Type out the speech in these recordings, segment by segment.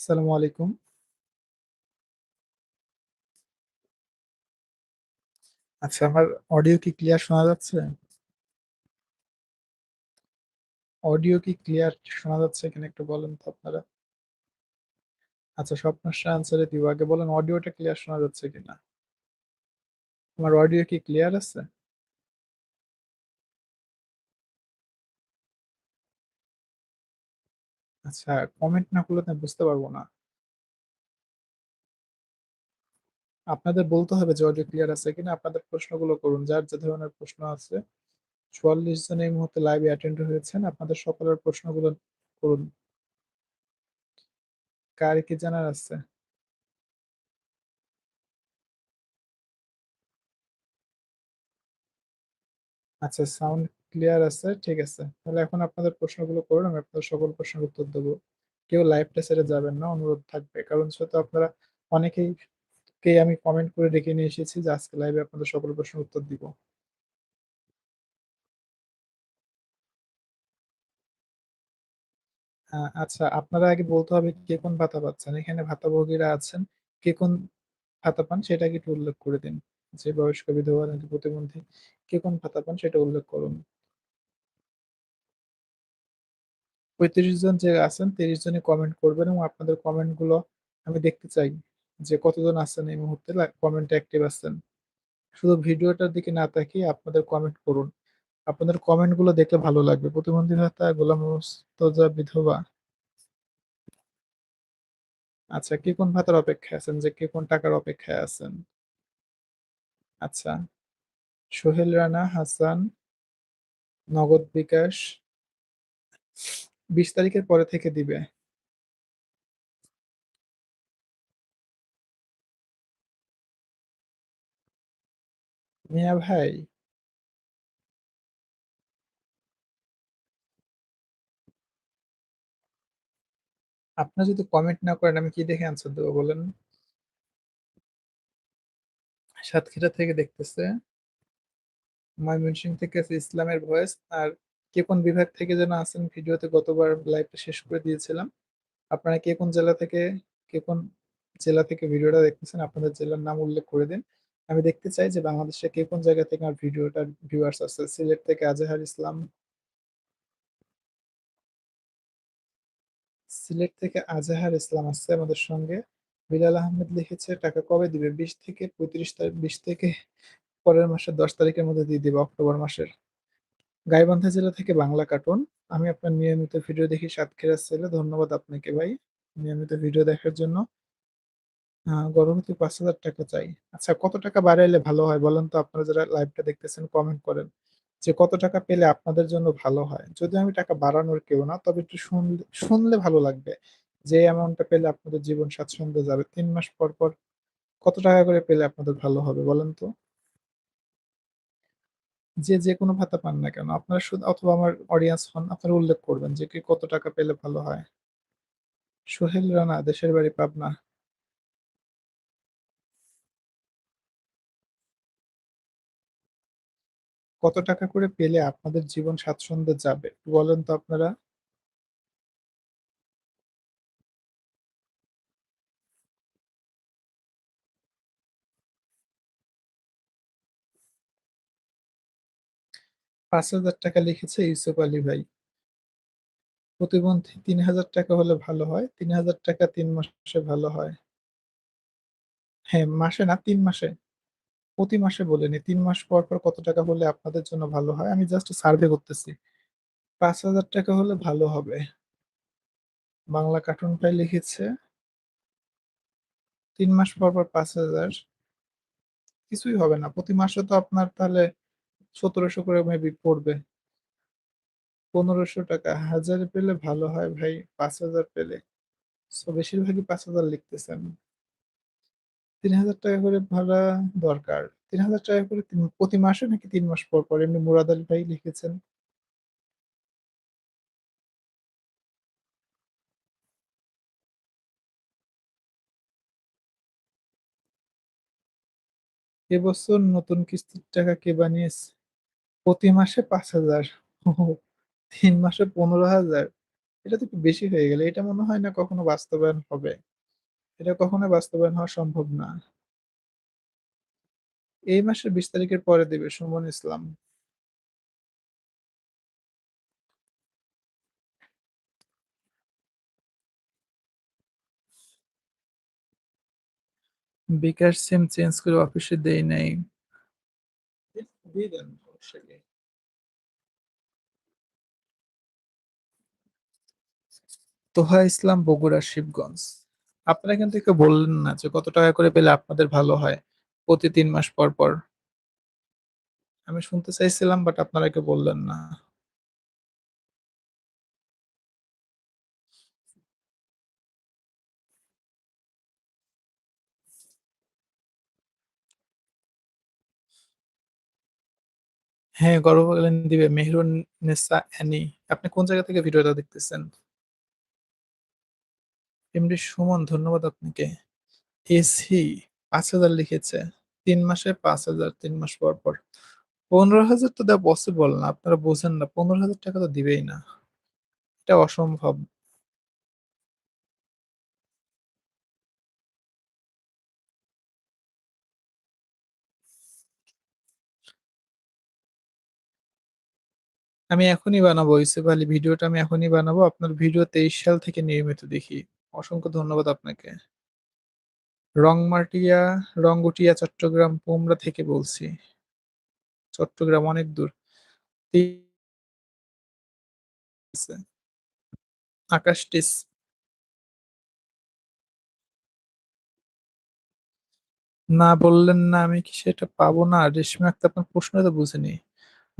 আসসালামু আলাইকুম। আচ্ছা আমার অডিও কি ক্লিয়ার শোনা যাচ্ছে? অডিও কি ক্লিয়ার শোনা যাচ্ছে কিনা একটু বলেন তো আপনারা? আচ্ছা সব প্রশ্নের আনসারে দিব। আগে বলেন অডিওটা ক্লিয়ার শোনা যাচ্ছে কিনা? আমার অডিও কি ক্লিয়ার আছে? আচ্ছা কমেন্ট না করলে তো আমি বুঝতে পারব না। আপনাদের বলতে হবে যে অডিও ক্লিয়ার আছে কিনা। আপনাদের প্রশ্নগুলো করুন। যার যে ধরনের প্রশ্ন আছে ৪৪ জন এই মুহূর্তে লাইভে অ্যাটেন্ড হয়েছেন। আপনাদের সকলের প্রশ্নগুলো করুন। কার কি জানার আছে? আচ্ছা সাউন্ড ক্লিয়ার আছে। ঠিক আছে। তাহলে এখন আপনাদের প্রশ্নগুলো করুন। আমি আপনাদের সকল প্রশ্নের উত্তর দেব। কেউ লাইভটা ছেড়ে যাবেন না। অনুরোধ থাকবে। কারণ যেহেতু আপনারা অনেকেই কে আমি কমেন্ট করে ডেকে নিয়ে এসেছি যে আজকে লাইভে আপনাদের সকল প্রশ্নের উত্তর দিব। আ আচ্ছা আপনারা আগে বলতে হবে কে কোন ভাতা পাচ্ছেন। এখানে ভাতাভোগীরা আছেন। কে কোন ভাতা পান সেটা আগে একটু উল্লেখ করে দিন। যে বয়স্ক বিধবা নাকি প্রতিবন্ধী, কে কোন ভাতা পান সেটা উল্লেখ করুন। ৩৫ জন যে আছেন ৩০ জনই কমেন্ট করবেন এবং আপনাদের কমেন্টগুলো আমি দেখতে চাই। যে কতজন আছেন এই মুহূর্তে কমেন্টে অ্যাক্টিভ আছেন। শুধু ভিডিওটার দিকে না তাকিয়ে আপনাদের কমেন্ট করুন। আপনাদের কমেন্টগুলো দেখলে ভালো লাগবে। প্রতিবন্ধী ভাতা, গোলাম মোস্তজা বিধবা। আচ্ছা কে কোন ভাতার অপেক্ষায় আছেন? যে কে কোন টাকার অপেক্ষায় আছেন? আচ্ছা। সোহেল রানা, হাসান নগদ বিকাশ ২০ তারিখের পরে থেকে দিবে। মিয়া ভাই আপনারা যদি কমেন্ট না করেন, আমি কি দেখে আনসার দেব বলেন? সাতক্ষীরা থেকে দেখতেছে। ময়মনসিং থেকে ইসলামের ভয়েস। আর কে কোন বিভাগ থেকে যেন আছেন ভিডিওতে গতবার লাইভটা শেষ করে দিয়েছিলাম। আপনারা কে কোন জেলা থেকে, কে কোন জেলা থেকে ভিডিওটা দেখতেছেন আপনাদের জেলার নাম উল্লেখ করে দিন। আমি দেখতে চাই যে বাংলাদেশের কে কোন জায়গা থেকে আমার ভিডিওটার ভিউয়ার্স আছে। সিলেট থেকে আজহার ইসলাম। সিলেট থেকে আজহার ইসলাম আছে আমাদের সঙ্গে। বিলাল আহমেদ লিখেছে, টাকা কবে দিবে? ২০ থেকে ৩৫ তারিখ ২০ থেকে পরের মাসের ১০ তারিখের মধ্যে দিয়ে দিবে, অক্টোবর মাসের। গাইবান্ধা জেলা থেকে বাংলা কার্টুন। আমি আপনার নিয়মিত ভিডিও দেখি সাতক্ষীরার ছেলে। ধন্যবাদ আপনাকে ভাই। নিয়মিত ভিডিও দেখার জন্য। গর্ভবতী ৳৫,০০০ চাই। আচ্ছা কত টাকা বাড়াইলে ভালো হয় বলেন তো আপনারা যারা লাইভটা দেখতেছেন কমেন্ট করেন। যে কত টাকা পেলে আপনাদের জন্য ভালো হয়। যদিও আমি টাকা বাড়ানোর কেউ না তবে একটু শুনলে শুনলে ভালো লাগবে। যে অ্যামাউন্টটা পেলে আপনাদের জীবন স্বাচ্ছন্দ্যে যাবে। তিন মাস পর, পর কত টাকা করে পেলে আপনাদের ভালো হবে বলেন তো? যে যে কোনো ভাতা পান না কেন, আপনারা শুধু অথবা আমার অডিয়েন্স হন, আপনারা উল্লেখ করবেন যে কে কত টাকা পেলে ভালো হয়। সোহেল রানা, দেশের বাড়ি পাবনা। কত টাকা করে পেলে আপনাদের জীবন স্বাচ্ছন্দ্যে যাবে? বলেন তো আপনারা? ৳৫,০০০ লিখেছে ইউসুফ আলী ভাই। প্রতিবন্ধী ৳৩,০০০ হলে ভালো হয়। ৳৩,০০০ ৩ মাসে ভালো হয়। হ্যাঁ, মাসে না তিন মাসে। প্রতি মাসে বলিনি। তিন মাস পর, পর কত টাকা হলে আপনাদের জন্য ভালো হয়? আমি জাস্ট সার্ভে করতেছি। ৳৫,০০০ হলে ভালো হবে। বাংলা কার্টুন ভাই লিখেছে তিন মাস পর, পর ৫,০০০ কিছুই হবে না। প্রতি মাসে তো আপনার তাহলে ১৭০০ করে মেবি পড়বে। ৳১৫০০ ১০০০ পেলে ভালো হয় ভাই ৫,০০০ পেলে। সো বেশিরভাগই ৫,০০০ লিখতেছেন। ৳৩,০০০ করে ভাড়া দরকার। ৳৩,০০০ করে প্রতি মাসে নাকি তিন মাস পর, পর? এমনি মুরাদ আলী ভাই লিখেছেন। এবছর নতুন কিস্তির টাকা কে বানিয়েছে? প্রতি মাসে ৫,০০০ ওহো! ৩ মাসে ১৫,০০০ এটা তো একটু বেশি হয়ে গেল। এটা মনে হয় না কখনো বাস্তবায়ন হবে। এটা কখনোই বাস্তবায়ন হওয়া সম্ভব না। এই মাসের ২০ তারিখের পরে দিবে সুমন ইসলাম। বিকাশ সিম চেঞ্জ করে অফিসে দেই নাই। দিয়ে দেন কি? তোহা ইসলাম বগুড়া শিবগঞ্জ। আপনারা কিন্তু একে বললেন না যে কত টাকা করে পেলে আপনাদের ভালো হয় প্রতি তিন মাস পর, পর? আমি শুনতে চাইছিলাম বাট আপনারা কেউ বললেন না। হ্যাঁ, গর্ভকালীন দিবে মেহেরুন-নেসা অ্যানি। আপনি কোন জায়গা থেকে ভিডিওটা দেখতেছেন? এমডি সুমন ধন্যবাদ আপনাকে। এসি ৫,০০০ লিখেছে। ৩ মাসে ৫,০০০ ৩ মাস পর, পর। ১৫,০০০ তো দেওয়া পসিবল না। আপনারা বোঝেন না। ৳১৫,০০০ তো দিবেই না। এটা অসম্ভব। আমি এখনই বানাবো ইউসুফ আলী ভিডিওটা আমি এখনই বানাবো। আপনার ভিডিও ২৩ সাল থেকে নিয়মিত দেখি। অসংখ্য ধন্যবাদ আপনাকে। রংমাটিয়া রঙ্গুটিয়া চট্টগ্রাম, পোমরা থেকে বলছি। চট্টগ্রাম অনেক দূর। আকাশ টিস না বললেন না আমি কি সেটা পাবো না? রেশমা আক্তার আপনার প্রশ্নই তো বুঝিনি।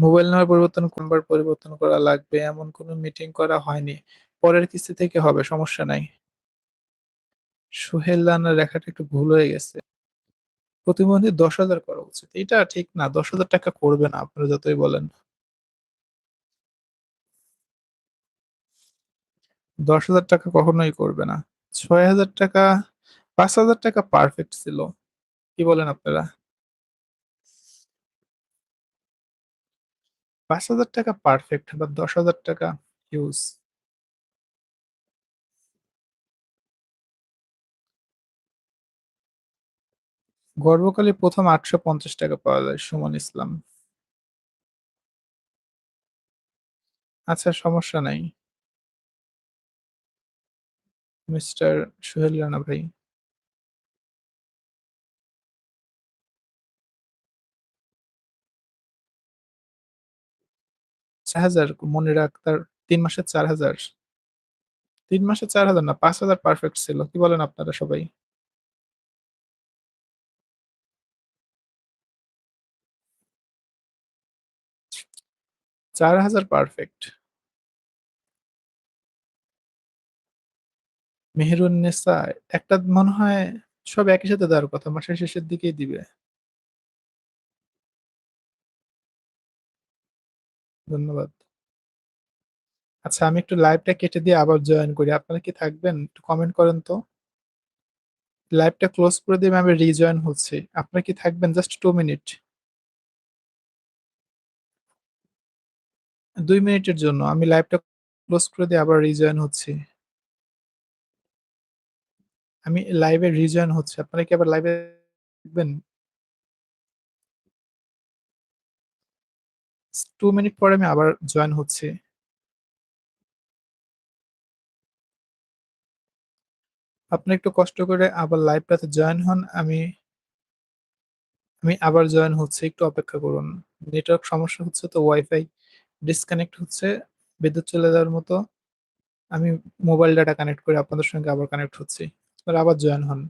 মোবাইল নাম্বার পরিবর্তন নাম্বার পরিবর্তন করা লাগবে এমন কোনো মিটিং করা হয়নি। পরের কিস্তি থেকে হবে সমস্যা নাই। সোহেল রানার লেখাটা একটু ভুল হয়ে গেছে। প্রতিবন্ধী ১০,০০০ করা উচিত। এটা ঠিক না। ৳১০,০০০ করবে না আপনারা যতই বলেন। ৳১০,০০০ কখনোই করবে না। ৳৬,০০০ ৳৫,০০০ পারফেক্ট ছিল। কি বলেন আপনারা? ৳৫,০০০ পারফেক্ট বাট ৳১০,০০০ হিউজ। গর্ভকালে ১ম ৳৮৫০ পাওয়া যায় সুমন ইসলাম। আচ্ছা সমস্যা নাই। মিস্টার সোহেল রানা ভাই। ৪,০০০ মনিরা আক্তার ৩ মাসে ৪,০০০ ৩ মাসে ৪,০০০ না ৫,০০০ পারফেক্ট ছিল। কি বলেন আপনারা সবাই? ৳৪,০০০ পারফেক্ট। মেহেরুন-নেসা একটা মনে হয় সব একই সাথে দেওয়ার কথা। মাসের শেষের দিকেই দিবে। ধন্যবাদ। আচ্ছা আমি একটু লাইভটা কেটে দিয়ে আবার জয়েন করি। আপনারা কি থাকবেন? একটু কমেন্ট করেন তো। লাইভটা ক্লোজ করে দিয়ে আমি রিজয়েন হচ্ছি। আপনারা কি থাকবেন জাস্ট টু মিনিট? দুই মিনিটের জন্য। আমি লাইভটা ক্লোজ করে দিয়ে আবার রিজয়েন হচ্ছি। আমি লাইভে রিজয়েন হচ্ছে আপনারা কি আবার লাইভে থাকবেন? 2 মিনিট পরে আমি আবার জয়েন হচ্ছি। আপনি একটু কষ্ট করে আবার লাইভটাতে জয়েন হন। আমি আমি আবার জয়েন হচ্ছি। একটু অপেক্ষা করুন। নেটওয়ার্ক সমস্যা হচ্ছে তো ওয়াইফাই ডিসকানেক্ট হচ্ছে। বিদ্যুৎ চলে যাওয়ার মতো। আমি মোবাইল ডাটা কানেক্ট করে আপনাদের সঙ্গে আবার কানেক্ট হচ্ছি। আবার জয়েন হন।